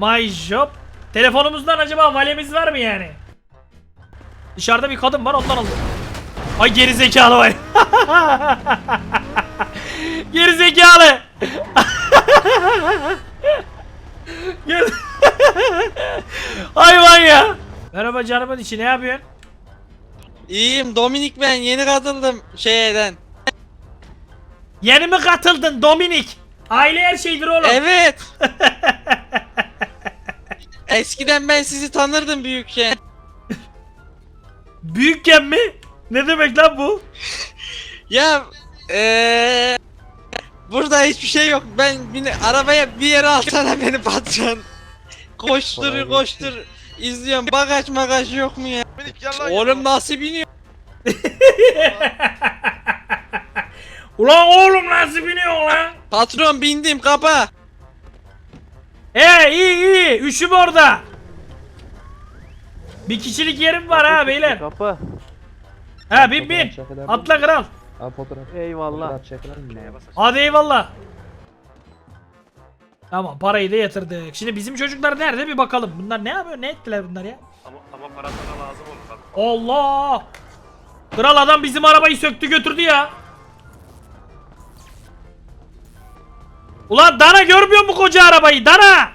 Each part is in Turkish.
My shop. Telefonumuzdan acaba valemiz var mı yani? Dışarıda bir kadın var ondan aldım. Ay geri zekalı vay. geri zekalı. Hayvan ya. Merhaba canımın içi ne yapıyorsun? İyiyim Dominik ben yeni katıldım şeyden. Yeni mi katıldın Dominik? Aile her şeydir oğlum. Evet. Eskiden ben sizi tanırdım büyükken. Büyükken mi? Ne demek lan bu? Ya eee burada hiçbir şey yok. Ben beni arabaya bir yere alsana beni patron. Koştur koştur. İzliyorum bagaj magaj yok mu ya? Oğlum nasıl biniyor? Ulan oğlum nasıl biniyor lan? Patron bindim kapa. He iyi iyi. Üşüm orada. Bir kişilik yerim var ha beyler. Kapı. Ha bin bin. Atla kral. Abi fotoğraf. Eyvallah. Fotoğraf çekilir mi? ya? Hadi eyvallah. Tamam parayı da yatırdık. Şimdi bizim çocuklar nerede bir bakalım. Bunlar ne yapıyor? Ne ettiler bunlar ya? Ama, ama para sana lazım olur bak. Allah! Kral adam bizim arabayı söktü götürdü ya. Ulan Dana görmüyor mu koca arabayı? Dana!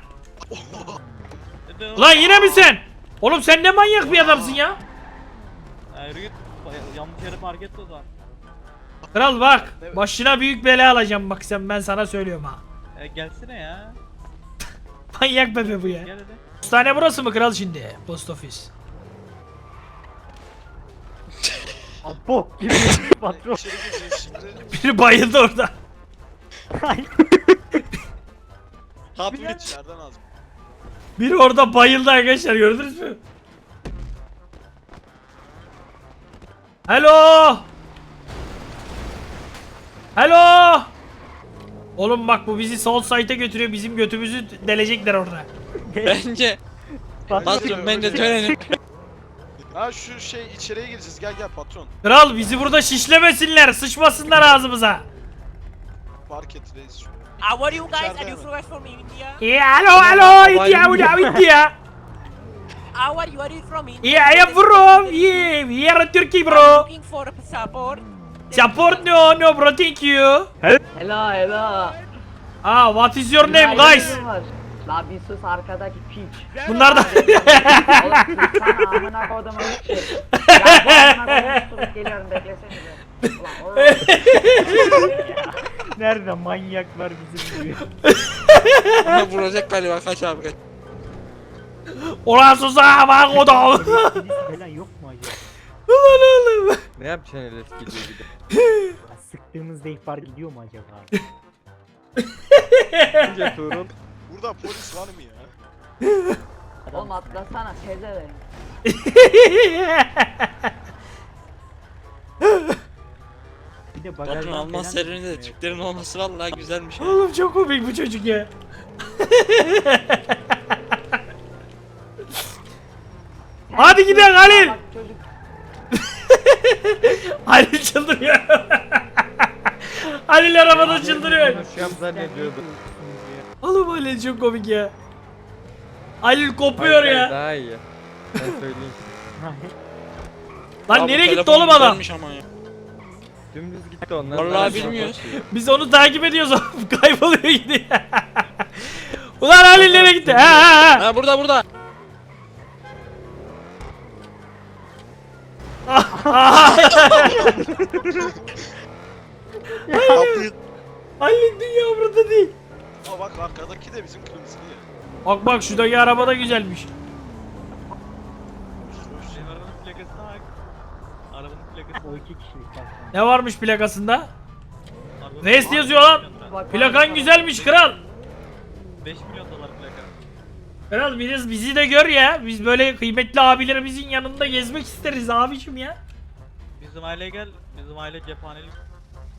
Ulan yine mi sen? Oğlum sen ne manyak bir adamsın ya? Yürü git. Yanlış yere park etti o zaman. Kral bak başına büyük bela alacağım bak sen ben sana söylüyorum ha. E, gelsene ya. Manyak bebe bu ya. Gel hadi. Postane burası mı kral şimdi? Post office. Apo gibi patron. İçeri gireceğiz şimdi. Biri bayıldı orada. İçeriden az. Biri orada bayıldı arkadaşlar gördünüz mü? Hello. Hello. Oğlum bak bu bizi sol site'e götürüyor. Bizim götümüzü delecekler orada. Bence. Patron ben de dönelim. Ha şu şey içeriye gireceğiz. Gel gel patron. Kral bizi burada şişlemesinler, sıçmasınlar ağzımıza. Park et reis şu. Uh, where are you guys? Are you guys from India? Yeah, hello, hello, India, India, India. Uh, where are you? Are you from India? Yeah, I am from, yeah, we are Turkey, I'm bro. looking for a passport. Support, no, no, bro, thank you. Hello hello. Ah, what is your name, guys? La bir sus arkadaki piç. Bunlar da... Oğlum sen amına kodumun piçi. Ya bu amına kodum tutup geliyorum beklesenize. Ulan oğlum. Nerede manyaklar bizim gibi. Bana vuracak galiba kaç abi kaç. Ulan sus ha, bak o da. Polis falan yok mu acaba? Ulan oğlum. Ne yapacaksın öyle gidiyor de? Ya Sıktığımızda ihbar gidiyor mu acaba? Önce Tuğrul. Burada polis var mı ya? Oğlum atlasana teze de bagajdan Alman falan serverinde de çıkmıyor. Türklerin olması vallahi güzelmiş. ya. Oğlum çok komik bu çocuk ya. Hadi gidelim Halil. Bak çocuk Halil çıldırıyor. Halil arabada çıldırıyor. Konuşuyorum zannediyordum. Oğlum Halil çok komik ya. Halil kopuyor Hayır, ya. Daha iyi. Ben söyleyeyim. Lan Abi nereye gitti telefon oğlum adam? güzelmiş ama ya. Dümdüz gitti onlar. Vallahi bilmiyoruz. Biz onu takip ediyoruz oğlum. Kayboluyor gidiyor. Ulan Halil nereye gitti? Ha ha ha. Ha burada burada. Kapıyı... Halil dünya burada değil. Aa bak arkadaki de bizim kırmızılı ya. Bak bak şuradaki araba da güzelmiş. Arabanın plakasına bak. Arabanın plakası o iki kişilik. Ne varmış plakasında? Arabanın yazıyor lan. bak. Plakan güzelmiş kral. 5 milyon dolar plaka. Kral biraz bizi de gör ya. Biz böyle kıymetli abilerimizin yanında gezmek isteriz abicim ya. Bizim aile gel. Bizim aile cephanelik.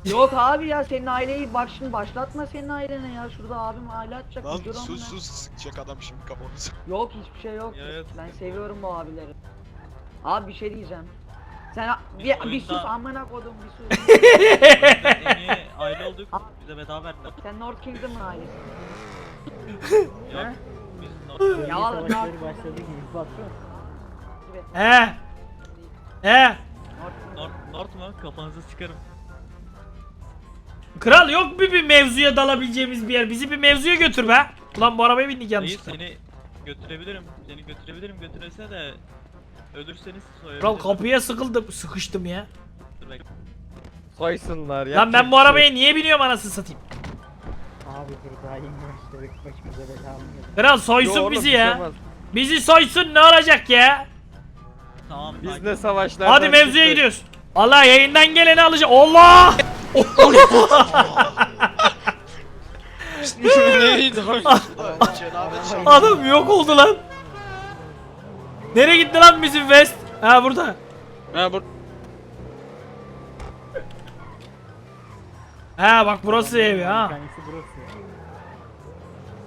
Yok abi ya senin aileyi bak şimdi başlatma senin ailene ya. Şurada abim aile atacak. Lan dur sus amına. sus sıkacak adam şimdi kafamıza. Yok hiçbir şey yok. Evet. Ben seviyorum bu abileri. Abi bir şey diyeceğim. Sen Biz bir, bir oyunda- sus amına kodum bir sus. en iyi aile olduk. Bize bedava verdiler. Sen North Kingdom'un ailesi. Yok. Biz North Ya Savaşları başladı gibi patron. He. He. North, North mu? Kafanızı sıkarım. Kral yok mu bir mevzuya dalabileceğimiz bir yer? Bizi bir mevzuya götür be. Ulan bu arabaya bindik Dayı yanlışlıkla. seni götürebilirim. Seni götürebilirim götürese de ölürseniz soyabilirim. Kral kapıya sıkıldım, sıkıştım ya. Soysunlar ya. Lan ben bu arabaya niye biniyorum anasını satayım? Abi dur daha yeni başladık başımıza bela almıyor. Kral soysun bizi ya. Bizi soysun ne olacak ya? Tamam Biz ne savaşlardan Hadi mevzuya gidiyoruz. Allah yayından geleni alacak. Allah! Neydi şey. Adam yok oldu lan. Nereye gitti lan bizim West? Ha burada. Ha bu Ha bak burası evi ha. Tanesi burası.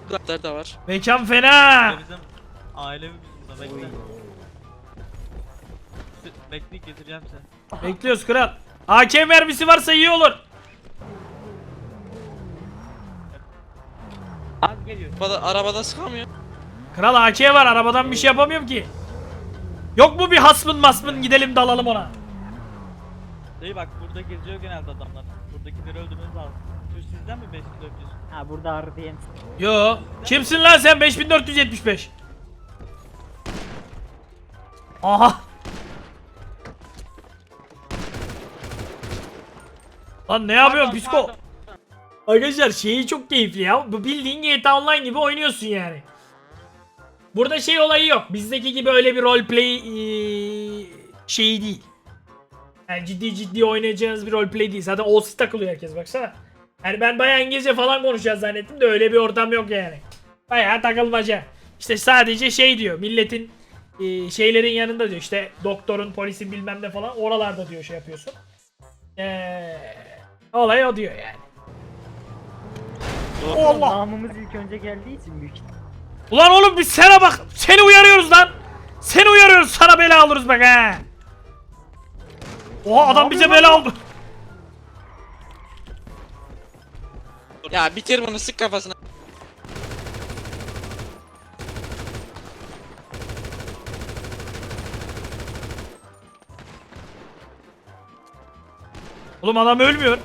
Burada da var. Mekan fena. Bizim aile burada bekle. Bekle getireceğim seni. Bekliyoruz kral. AK mermisi varsa iyi olur. Abi geliyor. Arabada, arabada sıkamıyor. Kral AK var arabadan bir şey yapamıyorum ki. Yok mu bir hasmın masmın gidelim dalalım ona. Dayı bak burada geziyor genelde adamlar. Buradakileri öldürmeniz lazım. Şu sizden mi 5400? Ha burada RDM. Yo. Kimsin lan sen 5475? Aha. Lan ne yapıyorsun psiko? Arkadaşlar şeyi çok keyifli ya. Bu bildiğin GTA Online gibi oynuyorsun yani. Burada şey olayı yok. Bizdeki gibi öyle bir roleplay eee, şeyi değil. Yani ciddi ciddi oynayacağınız bir roleplay değil. Zaten all takılıyor herkes baksana. Yani ben bayağı İngilizce falan konuşacağız zannettim de öyle bir ortam yok yani. Bayağı takılmaca. İşte sadece şey diyor milletin eee, şeylerin yanında diyor işte doktorun polisin bilmem ne falan oralarda diyor şey yapıyorsun. Eee olay o diyor yani. Allah. Namımız ilk önce geldiği için büyük Ulan oğlum biz sana bak. Seni uyarıyoruz lan. Seni uyarıyoruz. Sana bela alırız bak ha. Oha adam bize bela aldı. Ya bitir bunu sık kafasına. Oğlum adam ölmüyor.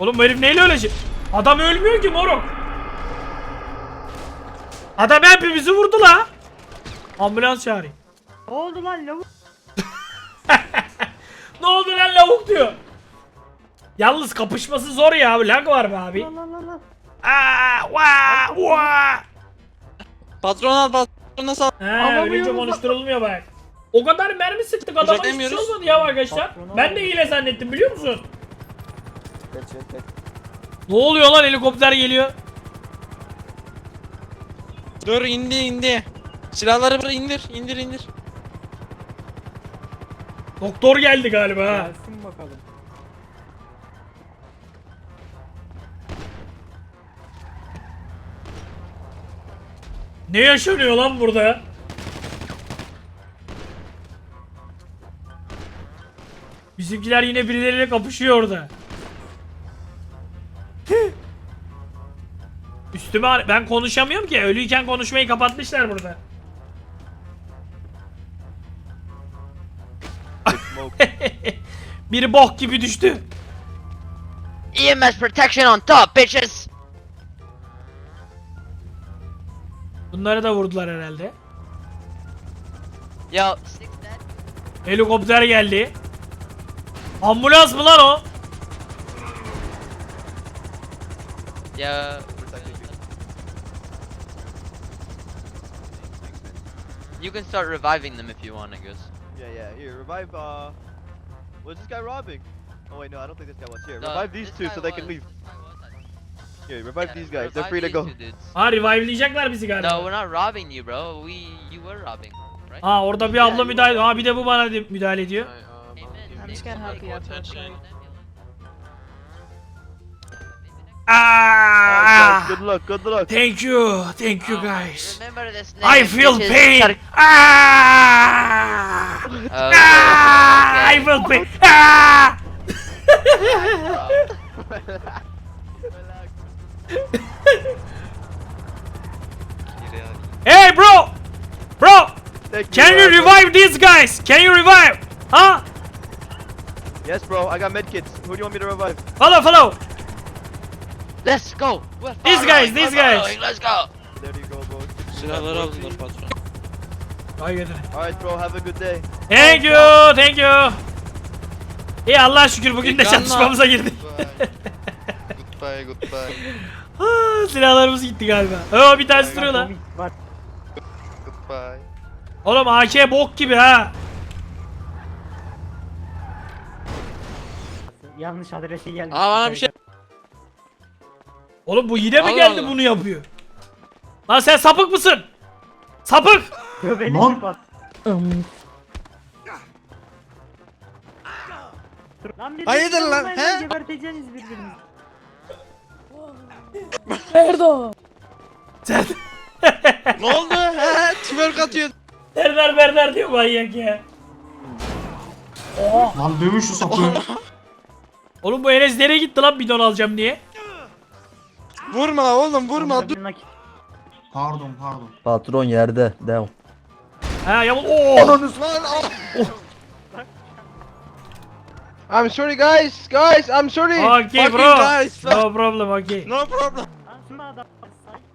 Oğlum bu herif neyle ölecek? Adam ölmüyor ki moruk. Adam hepimizi vurdu la. Ambulans çağırayım. Ne oldu lan lavuk? Ne oldu lan lavuk diyor. Yalnız kapışması zor ya. Lag var be abi. Aa, vaa, vaa. Patron al patrona sal. He, ölünce konuşturulmuyor bak. O kadar mermi sıktık adama hiçbir şey olmadı ya arkadaşlar. Patronu Ben de hile zannettim biliyor musun? Ne oluyor lan helikopter geliyor. Dur indi indi. Silahları bırak indir indir indir. Doktor geldi galiba ha. Gelsin bakalım. Ne yaşanıyor lan burada? Bizimkiler yine birileriyle kapışıyor orada. Üstüme ben konuşamıyorum ki. Ölüyken konuşmayı kapatmışlar burada. Biri bok gibi düştü. EMS protection on top, bitches! Bunları da vurdular herhalde. Dead. Helikopter geldi. Ambulans mı lan o? Yo. You can start reviving them if you want, I guess. Yeah, yeah. Here, revive. Uh, was this guy robbing? Oh wait, no, I don't think this guy was. Here, No, revive these two so they can was. leave. Was. Here, revive Yeah, these guys. They're revive free to go. Ha revive'layacaklar bizi galiba. No, we're not robbing you, bro. We, you were robbing, right? Ha orada bir abla müdahale Ha bir de bu bana müdahale ediyor. Amen. I'm just gonna help you Good luck. Good luck. Thank you. Thank you guys. Remember this name, I feel bitches. pain. Tar- Ah! Okay, Ah! I feel pain. Ah! Oh. Hey bro! Bro! Thank Can you bro. revive these guys? Can you revive? Huh? Yes, bro. I got medkits. Who do you want me to revive? Follow follow! Let's go. We're These guys, these guys. following, Let's go. There you go, bro. Silahları aldılar patron. Ay götür. All right, bro. Have a good day. Thank you, thank you. İyi Allah'a şükür bugün de İlkan'la- çatışmamıza girdi. Goodbye goodbye. Ah, Silahlarımız gitti galiba. Oo bir tanesi duruyor lan. Bak Goodbye. Oğlum AK bok gibi ha. yanlış adrese gelmiş. Aa bana bir şey Oğlum bu yine mi Allah geldi Allah. bunu yapıyor? Lan sen sapık mısın? Sapık! Göbeli Lan. kapat. Lan bir Hayırdır dakika, lan, ben he? Geberteceğiniz birbirinizi. Sen ne oldu? He, twerk atıyor. Serdar Berdar diyor manyak ya. Lan dövün şu sapı. Oğlum bu Enes nereye gitti lan bidon alacağım diye? Vurma oğlum vurma dur. pardon pardon. Patron yerde. Devam. Ha yamul. Oo. I'm sorry, guys. Guys, I'm sorry. Okay Fucking bro. guys. No problem okay. No problem.